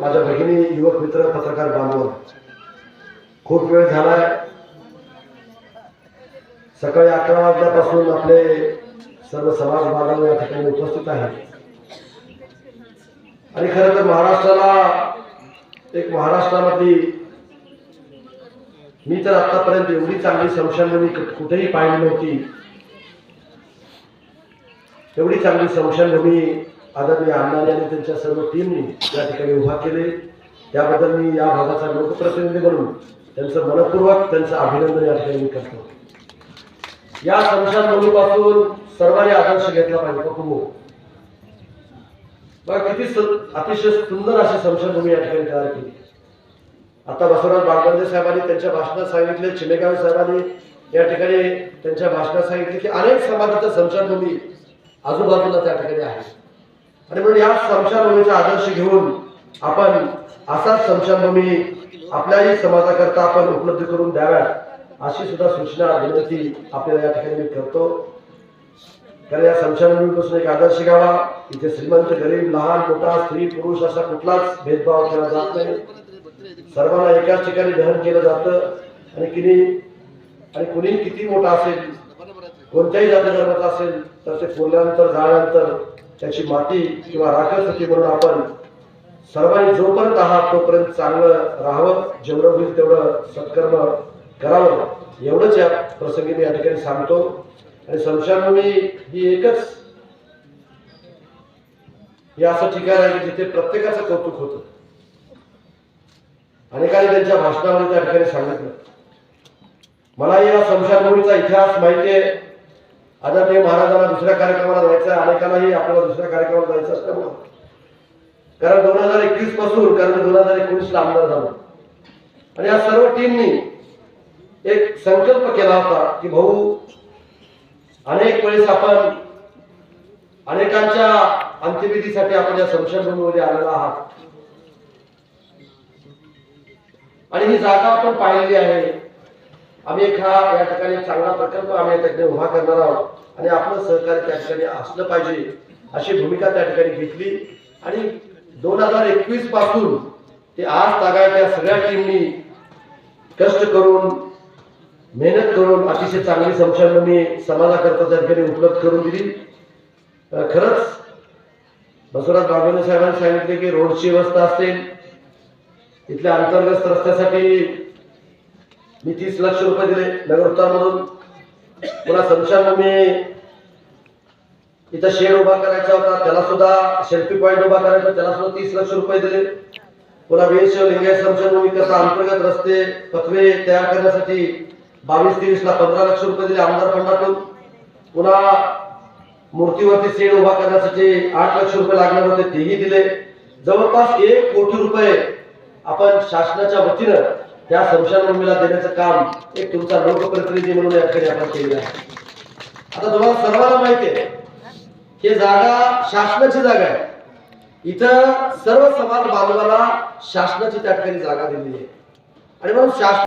माझ्या भगिनी युवक मित्र पत्रकार बांधव खूप वेळ झालाय. सकाळी अकरा वाजल्यापासून आपले सर्व समाज बांधव या ठिकाणी उपस्थित आहेत. आणि खरं तर महाराष्ट्राला एक महाराष्ट्रामधली मी तर आतापर्यंत एवढी चांगली संशोधन कुठेही पाहिली नव्हती. एवढी चांगली संशोधनभूमी आदरणीय अण्णांनी आणि त्यांच्या सर्व टीमनी या ठिकाणी उभा केले त्याबद्दल मी या भागाचा लोकप्रतिनिधी म्हणून त्यांचं मनपूर्वक त्यांचं अभिनंदन या ठिकाणी मी करतो. या संशोधनभूमीपासून सर्वांनी आदर्श घेतला पाहिजे. कुटुंब हो. बघा किती अतिशय सुंदर अशी संशोधनभूमी या ठिकाणी तयार केली. आता बसवराज बाळगंदे साहेबांनी त्यांच्या भाषणात सांगितले चिमेगाव साहेबांनी या ठिकाणी त्यांच्या भाषणात सांगितले की अनेक समाजाच्या संशोधनभूमी आजूबाजूला त्या ठिकाणी आहे. आणि म्हणून या संशोधनभूमीचा आदर्श घेऊन आपण असाच समशानभूमी आपल्याही समाजाकरता आपण उपलब्ध करून द्याव्यात अशी सुद्धा सूचना विनंती आपल्याला या ठिकाणी मी करतो. कारण या समशानभूमीपासून एक आदर्श घ्यावा. इथे श्रीमंत गरीब लहान मोठा स्त्री पुरुष असा कुठलाच भेदभाव केला जात नाही. सर्वांना एकाच ठिकाणी दहन केलं जातं. आणि किनी आणि कुणी किती मोठा असेल कोणत्याही जाती धर्माचा असेल तर ते कोल्यानंतर झाल्यानंतर त्याची माती किंवा राखच होती म्हणून आपण सर्वांनी जोपर्यंत आहात तोपर्यंत चांगलं राहावं. जेवढं होईल तेवढं सत्कर्म करावं. एवढंच या प्रसंगी मी या ठिकाणी सांगतो. आणि संशयभूमी ही एकच हे असं ठिकाण आहे की जिथे प्रत्येकाचं कौतुक होतं. अनेकांनी त्यांच्या भाषणामध्ये त्या ठिकाणी सांगितलं. मला या संशयामुळीचा इतिहास माहिती आहे. आदरणीय महाराजांना दुसऱ्या कार्यक्रमाला जायचं आहे अनेकांनाही आपल्याला दुसऱ्या कार्यक्रमाला जायचं असल्यामुळं. कारण दोन हजार एकवीसपासून कारण दोन हजार एकोणीसला आमदार झालो. आणि या सर्व टीमनी एक संकल्प केला होता की भाऊ अनेक वेळेस आपण अनेकांच्या अंत्यविधीसाठी आपण या संशयभूमीमध्ये आलेला आहात. आणि ही जागा आपण पाहिलेली आहे. आम्ही एक हा या ठिकाणी चांगला प्रकल्प आम्ही या ठिकाणी उभा करणार आहोत. आणि आपलं सहकार्य त्या ठिकाणी असलं पाहिजे अशी भूमिका त्या ठिकाणी घेतली. आणि दोन हजार एकवीसपासून ते आज तागायत त्या सगळ्या टीमनी कष्ट करून मेहनत करून अतिशय चांगली संशोधन समाजाकरता त्या ठिकाणी उपलब्ध करून दिली. खरंच बसवराज बागवणे साहेबांनी सांगितले की रोडची व्यवस्था असेल इथल्या अंतर्गत रस्त्यासाठी मी तीस लक्ष रुपये दिले नगरोत्तरमधून. पुन्हा संशयभूमी इथं शेड उभा करायचा होता त्याला सुद्धा सेल्फी पॉईंट उभा करायचा त्याला सुद्धा तीस लक्ष रुपये दिले. पुन्हा वेश लिंगायत संशय करता अंतर्गत रस्ते पथवे तयार करण्यासाठी बावीस तेवीस ला पंधरा लक्ष रुपये दिले आमदार फंडातून. पुन्हा मूर्तीवरती शेड उभा करण्यासाठी आठ लक्ष रुपये लागणार होते तेही दिले. जवळपास एक कोटी रुपये आपण शासनाच्या वतीनं त्या संशयभूमीला देण्याचं काम एक तुमचा लोकप्रतिनिधी म्हणून या ठिकाणी आपण केलेलं आहे. आता तुम्हाला सर्वांना माहिती आहे हे जागा शासनाची जागा आहे. इथं सर्व समाज बांधवाला शासनाची त्या ठिकाणी जागा दिलेली आहे. आणि म्हणून शासन